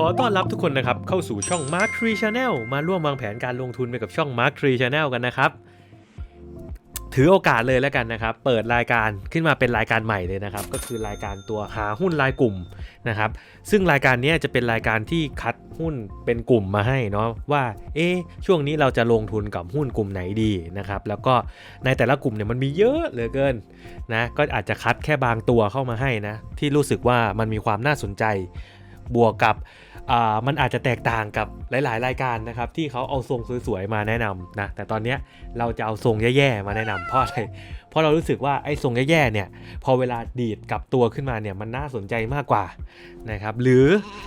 ขอต้อนรับทุกคนนะครับ เข้าสู่ช่อง Mark Tree Channel มาร่วมวางแผนการลงทุนไปกับช่อง Mark Tree Channel กันนะครับ ถือโอกาสเลยแล้วกันนะครับ เปิดรายการขึ้นมาเป็นรายการใหม่เลยนะครับ ก็คือรายการตัวหาหุ้นรายกลุ่มนะครับ ซึ่งรายการนี้จะเป็นรายการที่คัดหุ้นเป็นกลุ่มมาให้เนาะว่า เอ๊ช่วงนี้เราจะลงทุนกับหุ้นกลุ่มไหนดีนะครับ แล้วก็ในแต่ละกลุ่มเนี่ยมันมีเยอะเหลือเกินนะ ก็อาจจะคัดแค่บางตัวเข้ามาให้นะ ที่รู้สึกว่ามันมีความน่าสนใจบวกกับ มันอาจจะแตกต่างกับหลาย ๆ รายการนะครับที่เขาเอาทรงสวย ๆ มาแนะนำนะแต่ตอนนี้เราจะเอาทรงแย่ ๆ มาแนะนำเพราะอะไรเพราะเรารู้สึกว่าไอ้ทรงแย่ ๆ เนี่ยพอเวลาดีดกลับตัวขึ้นมาเนี่ยมันน่าสนใจมากกว่านะครับหรือ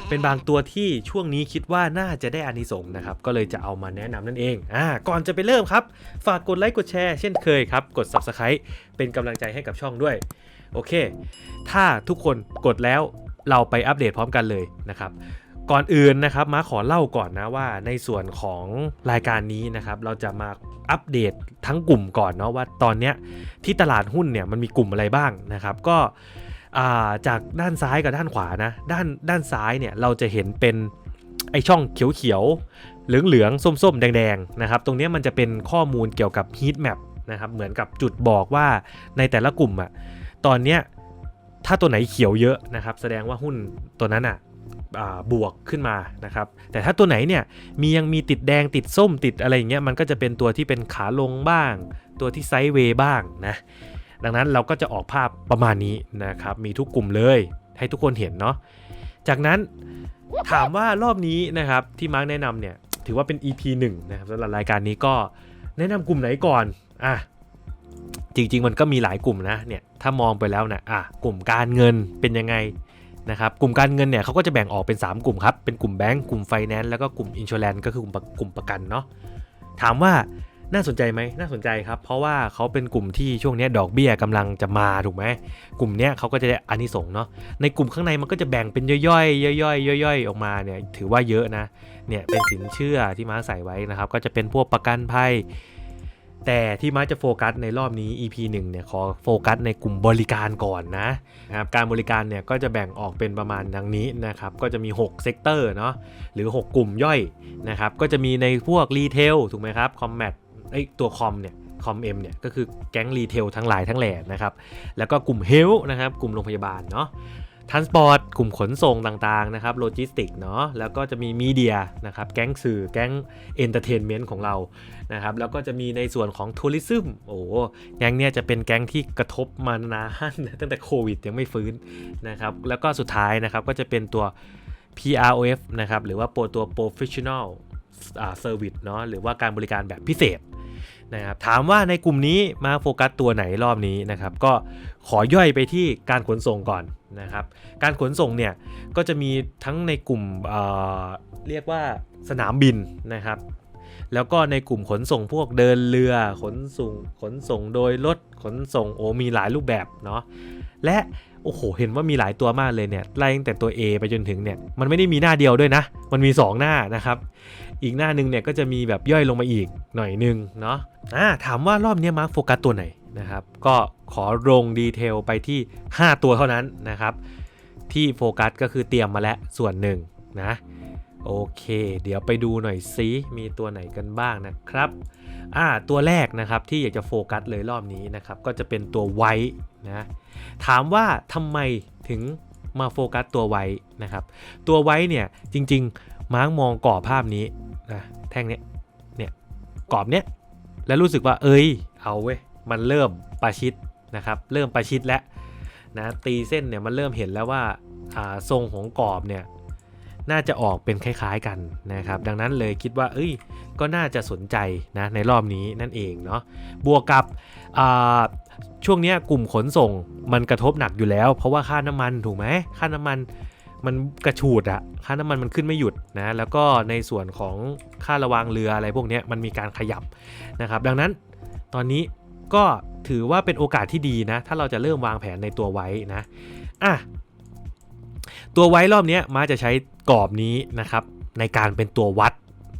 เป็นบางตัวที่ช่วงนี้คิดว่าน่าจะได้อานิสงส์นะครับก็เลยจะเอามาแนะนำนั่นเองอ่าก่อนจะไปเริ่มครับ ฝากกดไลค์กดแชร์เช่นเคยครับกด Subscribe เป็นกำลังใจให้กับช่องด้วยโอเค ถ้าทุกคนกดแล้วเราไปอัปเดตพร้อมกันเลยนะครับ ก่อนอื่นนะครับมาขอเล่าก่อนนะว่าในส่วนของรายการนี้นะครับเราจะมาอัปเดตทั้งกลุ่มก่อนเนาะว่าตอนเนี้ยที่ตลาดหุ้นเนี่ยมันมีกลุ่มอะไรบ้างนะครับ ก็จากด้านซ้ายกับด้านขวานะด้านด้านซ้ายเนี่ยเราจะเห็นเป็นไอช่องเขียวๆเหลืองๆส้มๆ แดงๆนะครับตรงนี้มันจะเป็นข้อมูลเกี่ยวกับ heat map นะครับเหมือนกับจุดบอกว่าในแต่ละกลุ่มอะตอนเนี้ยถ้าตัวไหนเขียวเยอะนะครับ แสดงว่าหุ้นตัวนั้นอะอ่า บวกขึ้นมานะครับ แต่ถ้าตัวไหนเนี่ยมียังมีติดแดงติดส้มติดอะไรอย่างเงี้ยมันก็จะเป็นตัวที่เป็นขาลงบ้าง ตัวที่ไซด์เวย์บ้างนะดังนั้นเราก็จะออกภาพประมาณนี้นะครับ มีทุกกลุ่มเลย ให้ทุกคนเห็นเนาะจากนั้นถามว่ารอบนี้นะครับที่มาร์กแนะนำเนี่ยถือว่าเป็น EP 1นะครับสำหรับรายการนี้ก็แนะนำกลุ่มไหนก่อนอะจริงๆ มันก็มีหลายกลุ่มนะเนี่ยถ้ามองไปแล้วนะอะกลุ่มการเงินเป็นยังไง นะครับกลุ่มการเงินเนี่ยเขาก็จะแบ่งออกเป็น 3 กลุ่มครับ เป็นกลุ่มแบงก์กลุ่มไฟแนนซ์แล้วก็กลุ่มอินช r แ n นก็คือกลุ่มประกลุ่มประกันเนาะถามว่าน่าสนใจไหมน่าสนใจครับ เพราะว่าเขาเป็นกลุ่มที่ช่วงนี้ดอกเบี้ยกำลังจะมาถูกไหมกลุ่มเนี้ยเขาก็จะได้อานิสงส์เนาะในกลุ่มข้างในมันก็จะแบ่งเป็นย่อยๆย่อยๆย่อยๆ ออกมาเนี่ยถือว่าเยอะนะเนี่ยเป็นสินเชื่อที่มาใส่ไว้นะครับ ก็จะเป็นพวกประกันภัย แต่ที่มาร์คจะโฟกัสในรอบนี้ EP 1เนี่ยขอโฟกัสในกลุ่มบริการก่อนนะนะครับการบริการเนี่ยก็จะแบ่งออกเป็นประมาณดังนี้นะครับก็จะมี 6 เซกเตอร์เนาะหรือ 6 กลุ่มย่อยนะครับก็จะมีในพวกรีเทลถูกไหมครับคอมแมทไอตัวคอมเนี่ยคอมเอ็มเนี่ยก็คือแก๊งรีเทลทั้งหลายทั้งแหล่นะครับแล้วก็กลุ่มเฮลนะครับกลุ่มโรงพยาบาลเนาะทันสปอร์ตกลุ่มขนส่งต่างๆนะครับโลจิสติกเนาะแล้วก็จะมีมีเดียนะครับแก๊งสื่อแก๊งเอนเตอร์เทนเมนต์ของเรา นะครับแล้วก็จะมีในส่วนของทัวริซึมโอ้โหแก๊งเนี้ยจะเป็นแก๊งที่กระทบมานานตั้งแต่โควิดยังไม่ฟื้นนะครับแล้วก็สุดท้ายนะครับก็จะเป็นตัว PROF นะครับหรือว่าโปรตัว Professional Service เนาะหรือว่าการบริการแบบพิเศษนะครับถามว่าในกลุ่มนี้มาโฟกัสตัวไหนรอบนี้นะครับก็ขอย่อยไปที่การขนส่งก่อนนะครับการขนส่งเนี่ยก็จะมีทั้งในกลุ่มเเรียกว่าสนามบินนะครับ แล้วก็ในกลุ่มขนส่งพวกเดินเรือ ขนส่งขนส่งโดยรถขนส่งโอ้มีหลายรูปแบบเนาะและโอ้โห เห็นว่ามีหลายตัวมากเลยเนี่ย ไล่ตั้งแต่ตัว A ไปจนถึงเนี่ย มันไม่ได้มีหน้าเดียวด้วยนะ มันมี 2 หน้านะครับ อีกหน้าหนึงเนี่ยก็จะมีแบบย่อยลงมาอีกหน่อยนึงเนาะอ่าถามว่ารอบนี้มาร์คโฟกัสตัวไหนนะครับ ก็ขอลงดีเทลไปที่ 5 ตัวเท่านั้นนะครับ ที่โฟกัสก็คือเตรียมมาแล้วส่วนหนึ่งนะ โอเค เดี๋ยวไปดูหน่อยซิมีตัวไหนกันบ้างนะครับอ่าตัวแรกนะครับที่อยากจะโฟกัสเลยรอบนี้นะครับ ก็จะเป็นตัวไว้นะถามว่าทำไมถึงมาโฟกัสตัวไว้นะครับ ตัวไว้เนี่ยจริงๆมาร์กมองกรอบภาพนี้นะแท่งเนี้ยเนี่ยกรอบเนี้ยแล้วรู้สึกว่าเอ้ยเอาเว้ยมันเริ่มประชิดนะครับ เริ่มประชิดแล้วนะตีเส้นเนี่ยมันเริ่มเห็นแล้วว่าอ่าทรงของกรอบเนี่ย น่าจะออกเป็นคล้ายๆกันนะครับ ดังนั้นเลยคิดว่า เอ้ย ก็น่าจะสนใจนะในรอบนี้นั่นเองเนาะ บวกกับช่วงนี้กลุ่มขนส่งมันกระทบหนักอยู่แล้ว เพราะว่าค่าน้ำมันถูกไหมค่าน้ำมันมันกระฉูดอะค่าน้ำมันมันขึ้นไม่หยุดนะ แล้วก็ในส่วนของค่าระวางเรืออะไรพวกนี้มันมีการขยับนะครับ ดังนั้นตอนนี้ก็ถือว่าเป็นโอกาสที่ดีนะ ถ้าเราจะเริ่มวางแผนในตัวไว้นะ อะ ตัวไว้รอบนี้มาจะใช้กรอบนี้นะครับในการเป็นตัววัด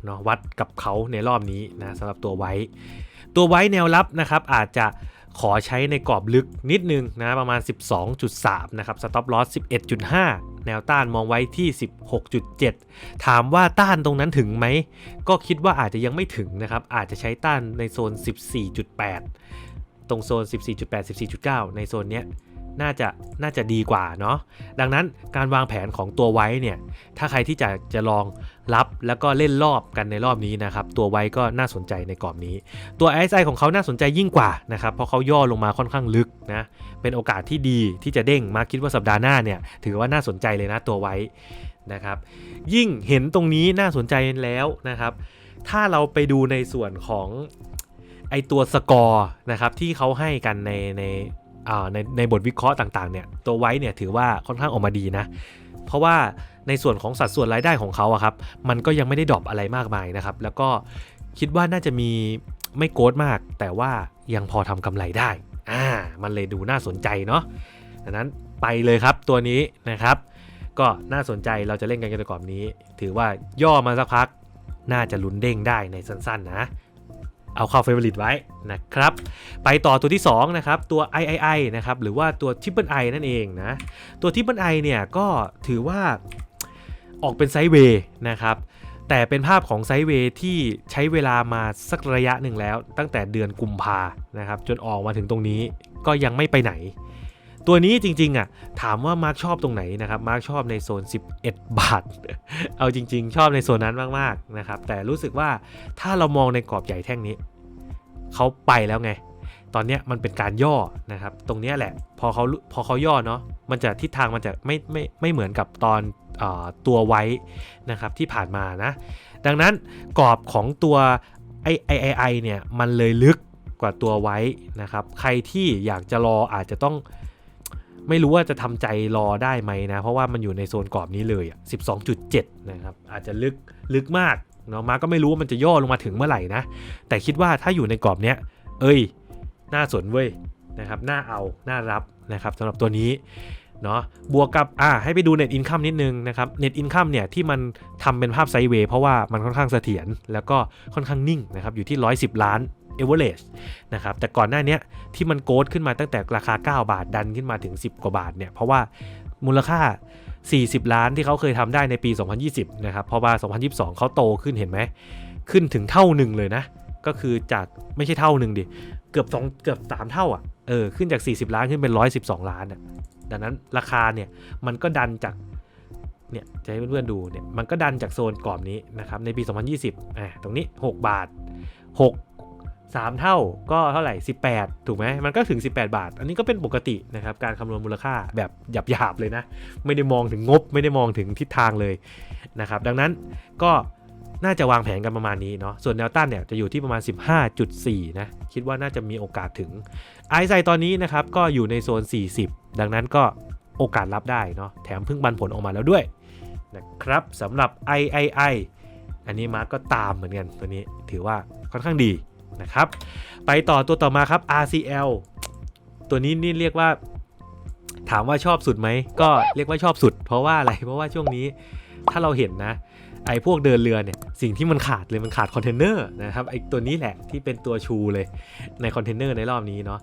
เนาะวัดกับเขาในรอบนี้นะสำหรับตัวไว้ ตัวไว้แนวรับนะครับอาจจะขอใช้ในกรอบลึกนิดนึงนะประมาณ 12.3 นะครับ stop loss 11.5 แนวต้านมองไว้ที่ 16.7 ถามว่าต้านตรงนั้นถึงไหม ก็คิดว่าอาจจะยังไม่ถึงนะครับอาจจะใช้ต้านในโซน 14.8 ตรงโซน 14.8 14.9 ในโซนเนี้ย น่าจะน่าจะดีกว่าเนาะดังนั้นการวางแผนของตัวไว้เนี่ยถ้าใครที่จะจะลองรับแล้วก็เล่นรอบกันในรอบนี้นะครับตัวไว้ก็น่าสนใจในกรอบนี้ ตัว RSI ของเขาน่าสนใจยิ่งกว่านะครับเพราะเขาย่อลงมาค่อนข้างลึกนะเป็นโอกาสที่ดีที่จะเด้งมาคิดว่าสัปดาห์หน้าเนี่ยถือว่าน่าสนใจเลยนะตัวไว้นะครับยิ่งเห็นตรงนี้น่าสนใจแล้วนะครับถ้าเราไปดูในส่วนของไอตัวสกอร์นะครับที่เขาให้กันในใน ในในบทวิเคราะห์ต่างๆเนี่ยตัวไว้เนี่ยถือว่าค่อนข้างออกมาดีนะ เพราะว่าในส่วนของสัดส่วนรายได้ของเขาอะครับมันก็ยังไม่ได้ดรอปอะไรมากมายนะครับ แล้วก็คิดว่าน่าจะมีไม่โกดมาก แต่ว่ายังพอทำกำไรได้อ่ามันเลยดูน่าสนใจเนาะดังนั้นไปเลยครับตัวนี้นะครับ ก็น่าสนใจเราจะเล่นกันกันในกรอบนี้ ถือว่าย่อมาสักพักน่าจะลุ้นเด้งได้ในสั้นๆนะ เอาเข้าเฟเวอริตไว้นะครับ ไปต่อตัวที่ 2 นะครับ ตัว III นะครับ หรือว่าตัว Triple I นั่นเองนะ ตัว Triple I เนี่ยก็ถือว่าออกเป็นไซด์เวย์นะครับ แต่เป็นภาพของไซด์เวย์ที่ใช้เวลามาสักระยะหนึ่งแล้ว ตั้งแต่เดือนกุมภานะครับ จนออกมาถึงตรงนี้ก็ยังไม่ไปไหน ตัวนี้จริงๆอะถามว่ามาร์คชอบตรงไหนนะครับมาร์คชอบในโซน 11 บาท เอาจริง ๆ ชอบในโซนนั้นมากๆนะครับแต่รู้สึกว่าถ้าเรามองในกรอบใหญ่แท่งนี้เขาไปแล้วไง ตอนนี้มันเป็นการย่อนะครับ ตรงนี้แหละพอเขาพอเขาย่อเนาะมันจะทิศทางมันจะไม่ไม่ไม่เหมือนกับตอนอตัวไว้นะครับที่ผ่านมานะ ดังนั้นกรอบของตัวไอไอไอไอเนี่ยมันเลยลึกกว่าตัวไว้นะครับ ใครที่อยากจะรออาจจะต้อง ไม่รู้ว่าจะทำใจรอได้ไหมนะ เพราะว่ามันอยู่ในโซนกรอบนี้เลยอะ12.7 นะครับ อาจจะลึกลึกมากเนาะมาก็ไม่รู้ว่ามันจะย่อลงมาถึงเมื่อไหร่นะ แต่คิดว่าถ้าอยู่ในกรอบเนี้ย เอ้ย น่าสนเว้ยนะครับ น่าเอา น่ารับนะครับสำหรับตัวนี้เนาะบวกกับอ่าให้ไปดู Net Income นิดนึงนะครับ Net Income เนี่ยที่มันทำเป็นภาพไซด์เวย์เพราะว่ามันค่อนข้างเสถียรแล้วก็ค่อนข้างนิ่งนะครับอยู่ที่ 110 ล้าน average นะครับแต่ก่อนหน้านี้ที่มันโกดขึ้นมาตั้งแต่ราคา 9 บาทดันขึ้นมาถึง 10 กว่าบาทเนี่ยเพราะว่ามูลค่า 40 ล้านที่เขาเคยทำได้ในปี 2020 นะครับพราะว่า2022 เขาโตขึ้นเห็นไหม ขึ้นถึงเท่าหนึ่งเลยนะ ก็คือจากไม่ใช่เท่าหนึ่งดิ เกือบสองเกือบสามเท่าอะ เออ ขึ้นจาก 40 ล้านขึ้นเป็น 112 ล้านอะ ดังนั้นราคาเนี่ย มันก็ดันจาก เนี่ย จะให้เพื่อนๆดูเนี่ย มันก็ดันจากโซนกรอบนี้นะครับ ในปี 2020 อ่าตรงนี้ 6 บาท 6 3 เท่าก็เท่าไหร่ 18 ถูกไหมมันก็ถึง 18 บาท อันนี้ก็เป็นปกตินะครับ การคำนวณมูลค่าแบบหยาบๆเลยนะ ไม่ได้มองถึงงบ ไม่ได้มองถึงทิศทางเลยนะครับ ดังนั้นก็น่าจะวางแผนกันประมาณนี้เนาะ ส่วนแนวต้านเนี่ยจะอยู่ที่ประมาณ 15.4 นะ คิดว่าน่าจะมีโอกาสถึง ไอไซตอนนี้นะครับ ก็อยู่ในโซน 40 ดังนั้นก็โอกาสรับได้เนาะ แถมเพิ่งบันผลออกมาแล้วด้วยนะครับสำหรับ III อันนี้มาร์กก็ตามเหมือนกันตัวนี้ถือว่าค่อนข้างดี นะครับ ไปต่อตัวต่อมาครับ RCL ตัวนี้นี่เรียกว่า ถามว่าชอบสุดไหม ก็เรียกว่าชอบสุด เพราะว่าอะไร เพราะว่าช่วงนี้ถ้าเราเห็นนะ ไอ้พวกเดินเรือเนี่ย สิ่งที่มันขาดเลยมันขาดคอนเทนเนอร์นะครับ ไอ้ตัวนี้แหละที่เป็นตัวชูเลยในคอนเทนเนอร์ในรอบนี้เนาะ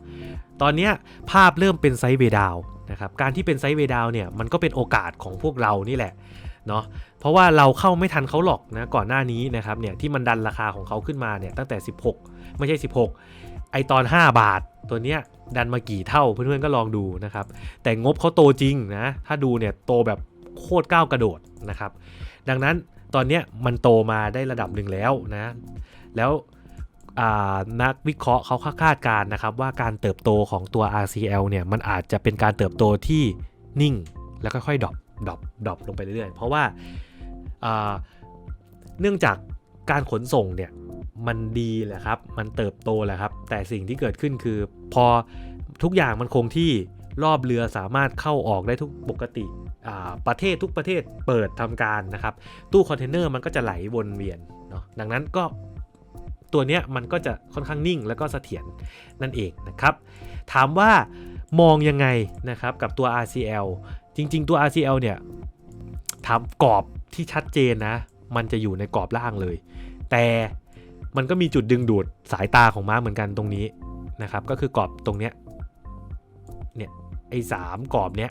ตอนนี้ภาพเริ่มเป็นไซด์เวย์ดาวนะครับ การที่เป็นไซด์เวย์ดาวเนี่ย มันก็เป็นโอกาสของพวกเรานี่แหละ เนาะเพราะว่าเราเข้าไม่ทันเขาหรอกนะก่อนหน้านี้นะครับเนี่ยที่มันดันราคาของเขาขึ้นมาเนี่ยตั้งแต่ 16 ไม่ใช่ 16 ไอตอน 5 บาทตัวเนี้ยดันมากี่เท่าเพื่อนๆก็ลองดูนะครับ แต่งบเขาโตจริงนะถ้าดูเนี่ยโตแบบโคตรก้าวกระโดดนะครับ ดังนั้นตอนเนี้ยมันโตมาได้ระดับหนึ่งแล้วนะ แล้วนักวิเคราะห์เขาคาดการณ์นะครับ ว่าการเติบโตของตัว RCL เนี่ยมันอาจจะเป็นการเติบโตที่นิ่งแล้วค่อยๆดรอป ดรอปดรอปลงไปเรื่อยๆ เพราะว่าเนื่องจากการขนส่งเนี่ยมันดีแหละครับ มันเติบโตแหละครับ แต่สิ่งที่เกิดขึ้นคือ พอทุกอย่างมันคงที่รอบเรือสามารถเข้าออกได้ทุกปกติประเทศทุกประเทศเปิดทำการนะครับ ตู้คอนเทนเนอร์มันก็จะไหลวนเวียนเนาะดังนั้นก็ตัวเนี้ยมันก็จะค่อนข้างนิ่งแล้วก็เสถียรนั่นเองนะครับ ถามว่ามองยังไงนะครับกับตัว RCL จริง ๆ ตัว RCL เนี่ยถามกรอบที่ชัดเจนนะ มันจะอยู่ในกรอบล่างเลย แต่มันก็มีจุดดึงดูดสายตาของม้าเหมือนกันตรงนี้นะครับ ก็คือกรอบตรงเนี้ยเนี่ยไอ้สามกรอบเนี้ย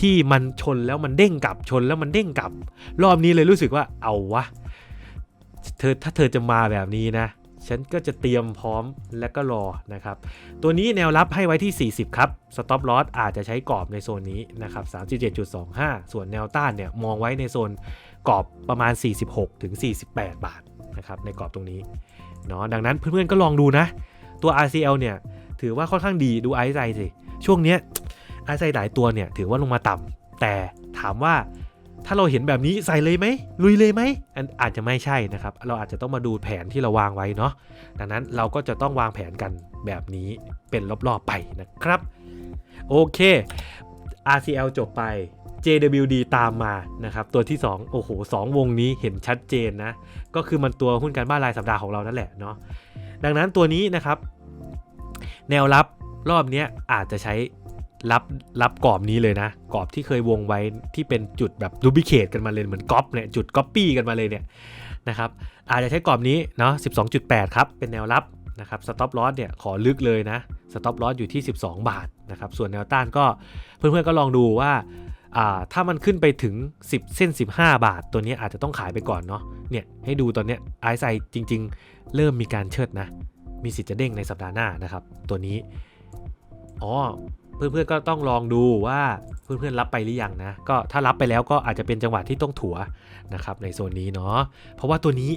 ที่มันชนแล้วมันเด้งกลับชนแล้วมันเด้งกลับ รอบนี้เลยรู้สึกว่าเอาวะเธอถ้าเธอจะมาแบบนี้นะ ฉันก็จะเตรียมพร้อมและก็รอนะครับ ตัวนี้แนวรับให้ไว้ที่ 40 ครับ stop loss อาจจะใช้กรอบในโซนนี้นะครับ 37.25 ส่วนแนวต้านเนี่ยมองไว้ในโซนกรอบประมาณ 46 ถึง 48 บาทนะครับในกรอบตรงนี้เนาะดังนั้นเพื่อนๆก็ลองดูนะ ตัว RCL เนี่ยถือว่าค่อนข้างดีดูไอซ์ไซสิ ช่วงเนี้ยไอซ์ไซหลายตัวเนี่ยถือว่าลงมาต่ำแต่ถามว่า ถ้าเราเห็นแบบนี้ใส่เลยไหมลุยเลยไหมอันอาจจะไม่ใช่นะครับ เราอาจจะต้องมาดูแผนที่เราวางไว้เนาะดังนั้นเราก็จะต้องวางแผนกันแบบนี้เป็นรอบๆไปนะครับ โอเค RCL จบไป JWD ตามมานะครับ ตัวที่ 2 โอ้โห 2 วงนี้เห็นชัดเจนนะ ก็คือมันตัวหุ้นการบ้านรายสัปดาห์ของเรานั่นแหละเนาะดังนั้นตัวนี้นะครับ แนวรับรอบนี้อาจจะใช้ รับรับกรอบนี้เลยนะ กรอบที่เคยวงไว้ที่เป็นจุดแบบดูบิเคตกันมาเลยเหมือนก๊อปเนี่ยจุดก๊อปปี้กันมาเลยเนี่ยนะครับอาจจะใช้กรอบนี้เนาะ12.8 ครับ เป็นแนวรับนะครับสต็อปลอสเนี่ยขอลึกเลยนะสต็อปลอสอยู่ที่ 12 บาทนะครับส่วนแนวต้านก็เพื่อนๆก็ลองดูว่าอ่าถ้ามันขึ้นไปถึง 10 เส้น 15 บาท ตัวนี้อาจจะต้องขายไปก่อนเนาะเนี่ยให้ดูตอนเนี้ยไอซ์ไซจริง ๆ เริ่มมีการเชิดนะ มีสิทธิ์จะเด้งในสัปดาห์หน้านะครับ ตัวนี้อ๋อ เพื่อนๆก็ต้องลองดูว่าเพื่อนๆรับไปหรือยังนะ ก็ถ้ารับไปแล้วก็อาจจะเป็นจังหวะที่ต้องถัวนะครับในโซนนี้เนาะเพราะว่าตัวนี้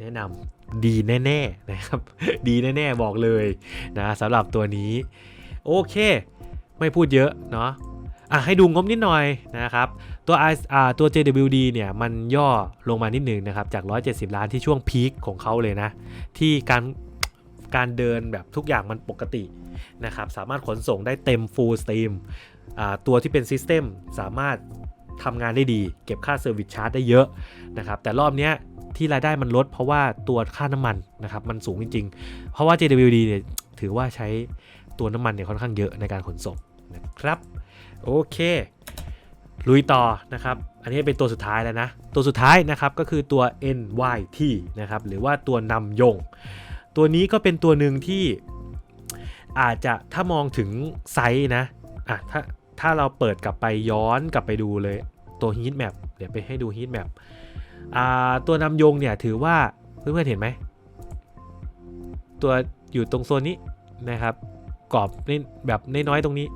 แนะนำดีแน่ๆนะครับ ดีแน่ๆบอกเลยนะสำหรับตัวนี้ โอเค ไม่พูดเยอะเนาะอะให้ดูงบนิดหน่อยนะครับ ตัว I อ่าตัว JWD เนี่ย มันย่อลงมานิดนึงนะครับ จาก 170 ล้านที่ช่วงพีคของเขาเลยนะ ที่การ การเดินแบบทุกอย่างมันปกตินะครับสามารถขนส่งได้เต็ม full steam ตัวที่เป็น System สามารถทำงานได้ดี เก็บค่า Service Charge ได้เยอะนะครับแต่รอบนี้ที่รายได้มันลดเพราะว่าตัวค่าน้ำมันนะครับมันสูงจริง ๆ เพราะว่า JWD เนี่ยถือว่าใช้ตัวน้ำมันเนี่ยค่อนข้างเยอะในการขนส่งนะครับโอเค ลุยต่อนะครับ อันนี้เป็นตัวสุดท้ายแล้วนะ ตัวสุดท้ายนะครับก็คือตัว NYT นะครับหรือว่าตัวนำยง ตัวนี้ก็เป็นตัวหนึ่งที่อาจจะถ้ามองถึงไซส์นะอะถ้าถ้าเราเปิดกลับไปย้อนกลับไปดูเลยตัวฮีทแมปเดี๋ยวไปให้ดูฮีทแมปอ่าตัวนำยงเนี่ยถือว่าเพื่อนๆเห็นไหม ตัวอยู่ตรงโซนนี้นะครับกรอบนี่แบบน้อยๆตรงนี้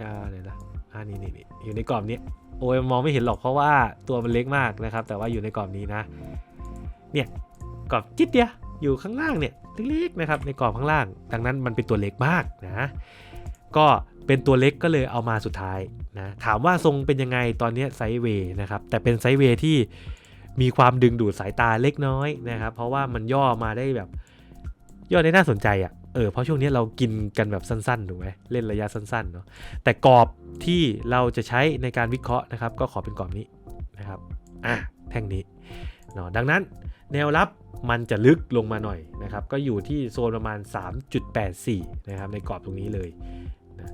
อ่าเดี๋ยวนะอ่านี่นี่นี่อยู่ในกรอบนี้โอ้ยมองไม่เห็นหรอกเพราะว่าตัวมันเล็กมากนะครับ แต่ว่าอยู่ในกรอบนี้นะ เนี่ยกรอบจิ๊ดเดียว อยู่ข้างล่างเนี่ยเล็กๆนะครับในกรอบข้างล่าง ดังนั้นมันเป็นตัวเล็กมากนะก็เป็นตัวเล็กก็เลยเอามาสุดท้ายนะถามว่าทรงเป็นยังไงตอนนี้ไซด์เวย์นะครับแต่เป็นไซด์เวย์ที่มีความดึงดูดสายตาเล็กน้อยนะครับเพราะว่ามันย่อมาได้แบบย่อได้น่าสนใจอะ่ะเออเพราะช่วงนี้เรากินกันแบบสั้นๆถูกไหมเล่นระยะสั้นๆเนาะแต่กรอบที่เราจะใช้ในการวิเคราะห์นะครับ ก็ขอเป็นกรอบนี้นะครับอะ แท่งนี้เนาะดังนั้นแนวรับมันจะลึกลงมาหน่อยนะครับ ก็อยู่ที่โซนประมาณ 3.84 นะครับ ในกรอบตรงนี้เลยนะ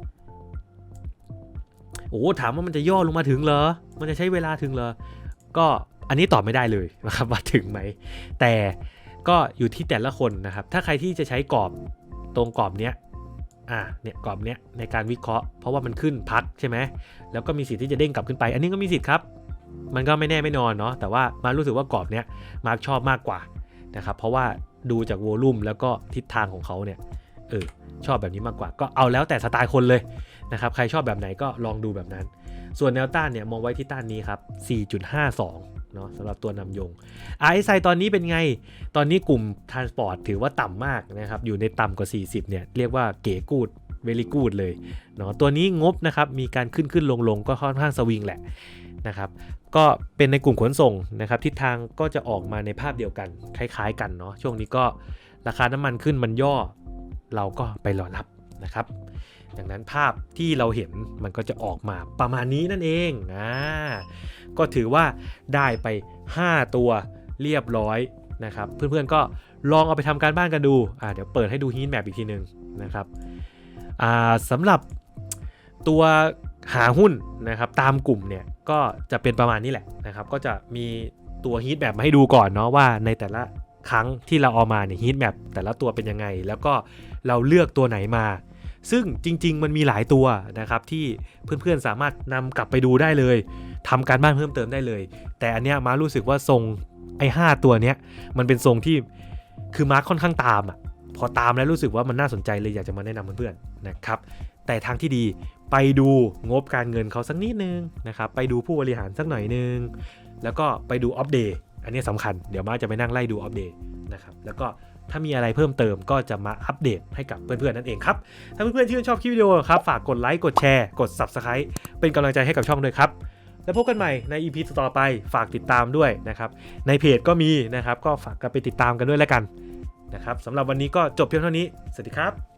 โอ้ถามว่ามันจะย่อลงมาถึงเหรอ มันจะใช้เวลาถึงเหรอ ก็อันนี้ตอบไม่ได้เลยนะครับว่าถึงไหม แต่ก็อยู่ที่แต่ละคนนะครับ ถ้าใครที่จะใช้กรอบตรงกรอบเนี้ยอ่าเนี่ยกรอบเนี้ยในการวิเคราะห์ เพราะว่ามันขึ้นพักใช่ไหมแล้วก็มีสิทธิ์ที่จะเด้งกลับขึ้นไป อันนี้ก็มีสิทธิ์ครับ มันก็ไม่แน่ไม่นอนเนาะแต่ว่ามารู้สึกว่ากรอบเนี้ยมาร์กชอบมากกว่านะครับเพราะว่าดูจากโวลูมแล้วก็ทิศทางของเขาเนี่ยเออชอบแบบนี้มากกว่า ก็เอาแล้วแต่สไตล์คนเลยนะครับใครชอบแบบไหนก็ลองดูแบบนั้น ส่วนแนวต้านเนี่ยมองไว้ที่ต้านนี้ครับ 4.52 เนาะสำหรับตัวนำยง RSI ตอนนี้เป็นไง ตอนนี้กลุ่ม Transport ถือว่าต่ำมากนะครับ อยู่ในต่ำกว่า 40 เนี่ย เรียกว่าเก๋กูดเวลีกูดเลยเนาะตัวนี้งบนะครับ มีการขึ้นขึ้นลงลงก็ค่อนข้างสวิงแหละ นะครับก็เป็นในกลุ่มขนส่งนะครับทิศทางก็จะออกมาในภาพเดียวกันคล้าย ๆ กันเนาะช่วงนี้ก็ราคาน้ำมันขึ้นมันย่อเราก็ไปรอรับนะครับดังนั้นภาพที่เราเห็นมันก็จะออกมาประมาณนี้นั่นเองอ่าก็ถือว่าได้ไป 5 ตัวเรียบร้อยนะครับเพื่อนๆก็ลองเอาไปทำการบ้านกันดูอ่าเดี๋ยวเปิดให้ดูฮีทแมปอีกทีหนึ่งนะครับอ่าสำหรับตัว หาหุ้นนะครับตามกลุ่มเนี่ยก็จะเป็นประมาณนี้แหละนะครับก็จะมีตัวฮีทแมปมาให้ดูก่อนเนาะว่าในแต่ละครั้งที่เราเอามาเนี่ยฮีทแมปแต่ละตัวเป็นยังไง แล้วก็เราเลือกตัวไหนมา ซึ่งจริง ๆ มันมีหลายตัวนะครับที่เพื่อนๆสามารถนำกลับไปดูได้เลยทำการบ้านเพิ่มเติมได้เลย แต่อันเนี้ยมารู้สึกว่าทรงไอ้ห้าตัวเนี้ยมันเป็นทรงที่คือมาร์คค่อนข้างตามอะพอตามแล้วรู้สึกว่ามันน่าสนใจเลยอยากจะมาแนะนำเพื่อนๆนะครับแต่ทางที่ดี ไปดูงบการเงินเขาสักนิดนึงนะครับไปดูผู้บริหารสักหน่อยนึง แล้วก็ไปดูอัปเดตอันนี้สำคัญเดี๋ยวมาจะไปนั่งไล่ดูอัปเดตนะครับแล้วก็ถ้ามีอะไรเพิ่มเติมก็จะมาอัปเดตให้กับเพื่อนๆนั่นเองครับ ถ้าเพื่อนๆที่นชอบคลิปวิดีโอครับ ฝากกดไลค์กดแชร์กด Subscribe เป็นกำลังใจให้กับช่องด้วยครับ แล้วพบกันใหม่ใน EP ต่อไปฝากติดตามด้วยนะครับ ในเพจก็มีนะครับ ก็ฝากกันไปติดตามกันด้วยแล้วกันนะครับสำหรับวันนี้ก็จบเพียงเท่านี้ สวัสดีครับ